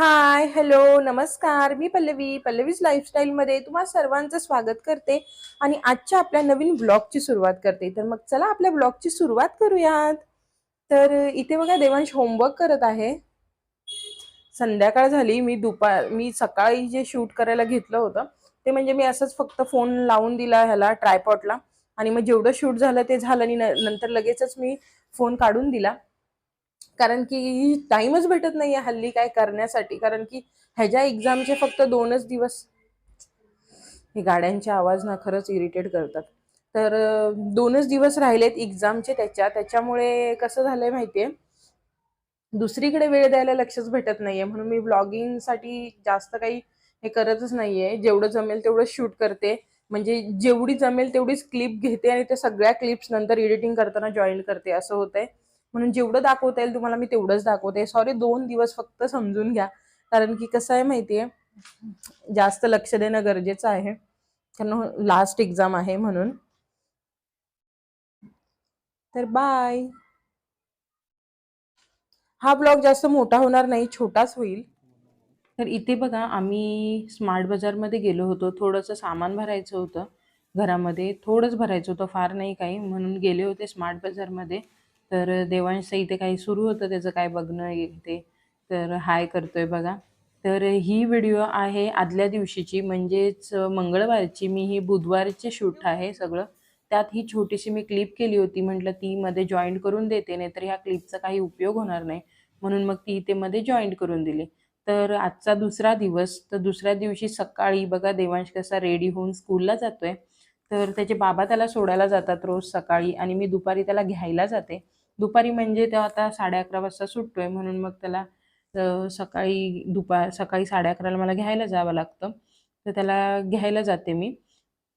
Hi hello नमस्कार. मी पल्लवी पल्लवीज लाईफस्टाईलमध्ये तुम्हा सर्वांचं स्वागत करते आणि आजच्या आपल्या नवीन ब्लॉगची सुरुवात करते. तर मग चला आपल्या ब्लॉगची सुरुवात करूयात. तर इथे बघा देवांश होमवर्क करत आहे. संध्याकाळ झाली मी दुपार मी सकाळी जे शूट करायला घेतलं होतं ते म्हणजे मी असंच फक्त फोन लावून दिला ह्याला ट्रायपॉटला आणि मग जेवढं शूट झालं ते झालं आणि नंतर लगेचच मी फोन काढून दिला. कारण की टाइमच भेटत नाहीये हल्ली काय करण्यासाठी. कारण की ह्याच्या एक्झामचे फक्त दोनच दिवस हे गाड्यांचे आवाज ना खरंच इरिटेट करतात. तर दोनच दिवस राहिलेत एक्झामचे त्याच्या त्याच्यामुळे कसं झालंय माहितीये? दुसरीकडे वेळ द्यायला लक्षच भेटत नाहीये. म्हणून मी ब्लॉगिंगसाठी जास्त काही हे करतच नाहीये. जेवढं जमेल तेवढं शूट करते. म्हणजे जेवढी जमेल तेवढीच क्लिप घेते आणि त्या सगळ्या क्लिप्स नंतर एडिटिंग करताना जॉईन करते. असं होतंय. म्हणून जेवढं दाखवता येईल तुम्हाला मी तेवढंच दाखवते. सॉरी दोन दिवस फक्त समजून घ्या. कारण की कसं आहे माहितीये? जास्त लक्ष देणं गरजेचं आहे. कारण लास्ट एक्झाम आहे म्हणून. तर बाय हा ब्लॉग जास्त मोठा होणार नाही छोटाच होईल. तर इथे बघा आम्ही स्मार्ट बाजारमध्ये गेलो होतो. थोडंसं सामान भरायचं होतं घरामध्ये. थोडंच भरायचं होतं फार नाही काही. म्हणून गेले होते स्मार्ट बाजारमध्ये. तर देवांशचं इथे काही सुरू होतं त्याचं काय बघणं हे ते तर हाय करतोय बघा. तर ही व्हिडिओ आहे आदल्या दिवशीची म्हणजेच मंगळवारची. मी ही बुधवारचे शूट आहे सगळं. त्यात ही छोटीशी मी क्लिप केली होती म्हटलं ती मध्ये जॉईंट करून देते नाहीतर ह्या क्लिपचा काही उपयोग होणार नाही. म्हणून मग ती इथे मध्ये जॉईंट करून दिली. तर आजचा दुसरा दिवस तर दुसऱ्या दिवशी सकाळी बघा देवांश कसा रेडी होऊन स्कूलला जातोय. तर त्याचे बाबा त्याला सोडायला जातात रोज सकाळी आणि मी दुपारी त्याला घ्यायला जाते. दुपारी म्हणजे तेव्हा आता साडे अकरा वाजता सुटतोय म्हणून मग त्याला सकाळी दुपार सकाळी साडे अकराला मला घ्यायला जावं लागतं. तर त्याला घ्यायला जाते मी.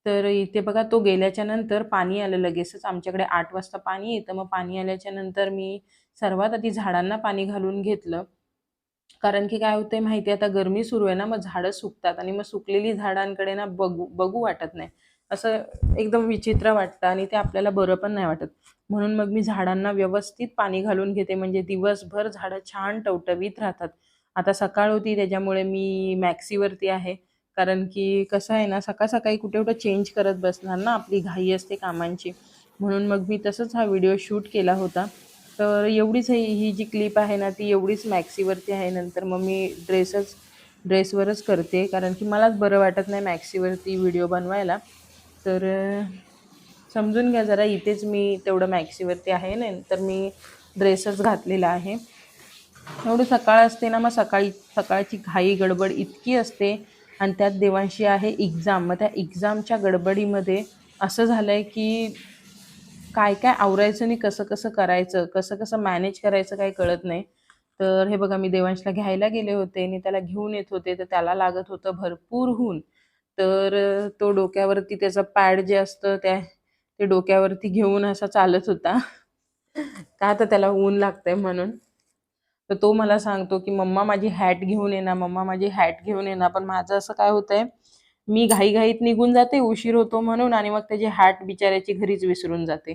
तर इथे बघा तो गेल्याच्यानंतर पाणी आलं लगेचच. आमच्याकडे आठ वाजता पाणी येतं. मग पाणी आल्याच्यानंतर मी सर्वात आधी झाडांना पाणी घालून घेतलं. कारण की काय होतंय माहिती आता गरमी सुरू आहे ना मग झाडं सुकतात. आणि मग सुकलेली झाडांकडे ना बघू बघू वाटत नाही. असं एकदम विचित्र वाटतं आणि ते आपल्याला बरं पण नाही वाटत. म्हणून मग मी झाडांना व्यवस्थित पाणी घालून घेते. म्हणजे दिवसभर झाडं छान टवटवीत राहतात. आता सकाळ होती त्याच्यामुळे मी मॅक्सीवरती आहे. कारण की कसं आहे ना सकाळ सकाळी कुठे कुठं चेंज करत बसणार ना आपली घाई असते कामांची. म्हणून मग मी तसंच हा व्हिडिओ शूट केला होता. तर एवढीच ही ही जी क्लिप आहे ना ती एवढीच मॅक्सीवरती आहे. नंतर मग मी ड्रेसच ड्रेसवरच करते. कारण की मलाच बरं वाटत नाही मॅक्सीवरती व्हिडिओ बनवायला. तर समजून घ्या जरा इथेच मी तेवढं मॅक्सीवरती आहे ना तर मी ड्रेसच घातलेला आहे. एवढं सकाळ असते ना मग सकाळी सकाळची घाई गडबड इतकी असते आणि त्यात देवांशी आहे एक्झाम मग त्या एक्झामच्या गडबडीमध्ये असं झालं आहे की काय काय आवरायचं आणि कसं कसं करायचं कसं कसं मॅनेज करायचं काही कळत नाही. तर हे बघा मी देवांशला घ्यायला गेले होते आणि त्याला घेऊन येत होते तर त्याला लागत होतं भरपूर होऊन तर तो डोक्यावरती त्याचं पॅड जे असतं त्या ते डोक्यावरती घेऊन असा चालत होता. का तर त्याला ऊन लागतंय म्हणून? तर तो मला सांगतो की मम्मा माझी हॅट घेऊन ये ना मम्मा माझी हॅट घेऊन ये ना. पण माझं असं काय होतंय मी घाईघाईत निघून जाते उशीर होतो म्हणून आणि मग त्याची हॅट बिचाऱ्याची घरीच विसरून जाते.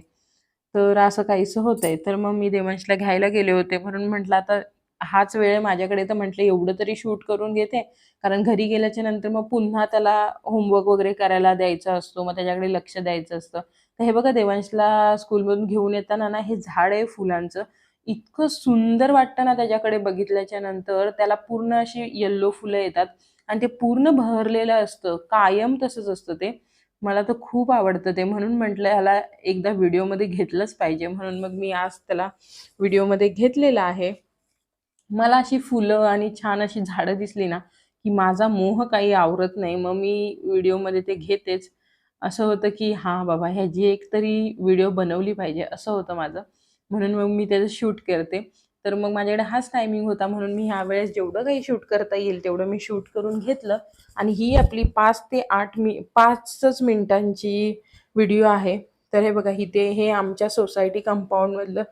तर असं काहीसं होतंय. तर मग मी देवांशला घ्यायला गेले होते म्हणून म्हटलं आता हाच वेळ माझ्याकडे तर म्हटलं एवढं तरी शूट करून घेते. कारण घरी गेल्याच्यानंतर मग पुन्हा त्याला होमवर्क वगैरे करायला द्यायचा असतो मग त्याच्याकडे लक्ष द्यायचं असतं. तर हे बघा देवांशला स्कूलमधून घेऊन येताना ना हे झाड आहे फुलांचं. इतकं सुंदर वाटतं ना त्याच्याकडे बघितल्याच्या नंतर त्याला पूर्ण अशी येल्लो फुलं येतात आणि ते पूर्ण भरलेलं असतं कायम तसंच असतं ते. मला तर खूप आवडतं ते. म्हणून म्हटलं ह्याला एकदा व्हिडिओमध्ये घेतलंच पाहिजे. म्हणून मग मी आज त्याला व्हिडिओमध्ये घेतलेलं आहे. मला अशी फुलं आणि छान अशी झाडं दिसली ना की माझा मोह काही आवरत नाही. मग मी व्हिडिओमध्ये ते घेतेच. असं होतं की हां बाबा ह्याची एक तरी व्हिडिओ बनवली पाहिजे असं होतं माझं. म्हणून मग मी त्याचं शूट करते. तर मग माझ्याकडे हाच टायमिंग होता. म्हणून मी ह्या वेळेस जेवढं काही शूट करता येईल तेवढं मी शूट करून घेतलं. आणि ही आपली पाच ते आठ मि पाचच मिनिटांची व्हिडिओ आहे. तर हे बघा इथे हे आमच्या सोसायटी कंपाऊंडमधलं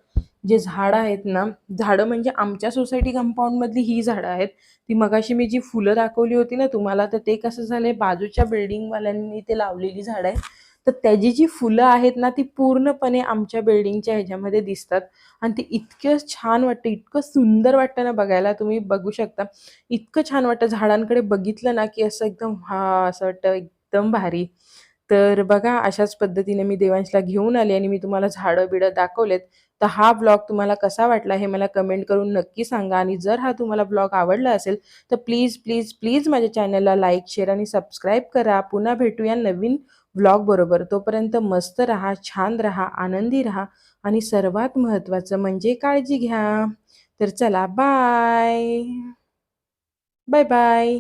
जे झाडं आहेत ना झाडं म्हणजे आमच्या सोसायटी कंपाऊंडमधली ही झाडं आहेत. ती मगाशी मी जी फुलं दाखवली होती ना तुम्हाला तर ते कसं झालंय बाजूच्या बिल्डिंगवाल्यांनी ते लावलेली झाडं आहे तर त्याची जी फुलं आहेत ना ती पूर्णपणे आमच्या बिल्डिंगच्या ह्याच्यामध्ये दिसतात. आणि ते इतकं छान वाटतं इतकं सुंदर वाटतं ना बघायला तुम्ही बघू शकता. इतकं छान वाटतं झाडांकडे बघितलं ना की असं एकदम हा असं वाटतं एकदम भारी. तर बघा अशाच पद्धतीने मी देवांशला घेऊन आले आणि मी तुम्हाला झाडं बिडं दाखवलेत. तर हा ब्लॉग तुम्हाला कसा वाटला हे मला कमेंट करून नक्की सांगा. आणि जर हा तुम्हाला ब्लॉग आवडला असेल तर प्लीज प्लीज प्लीज माझ्या चॅनलला लाईक शेअर आणि सबस्क्राईब करा. पुन्हा भेटूया नवीन ब्लॉग बरोबर. तोपर्यंत मस्त राहा छान राहा आनंदी राहा आणि सर्वात महत्त्वाचं म्हणजे काळजी घ्या. तर चला बाय बाय बाय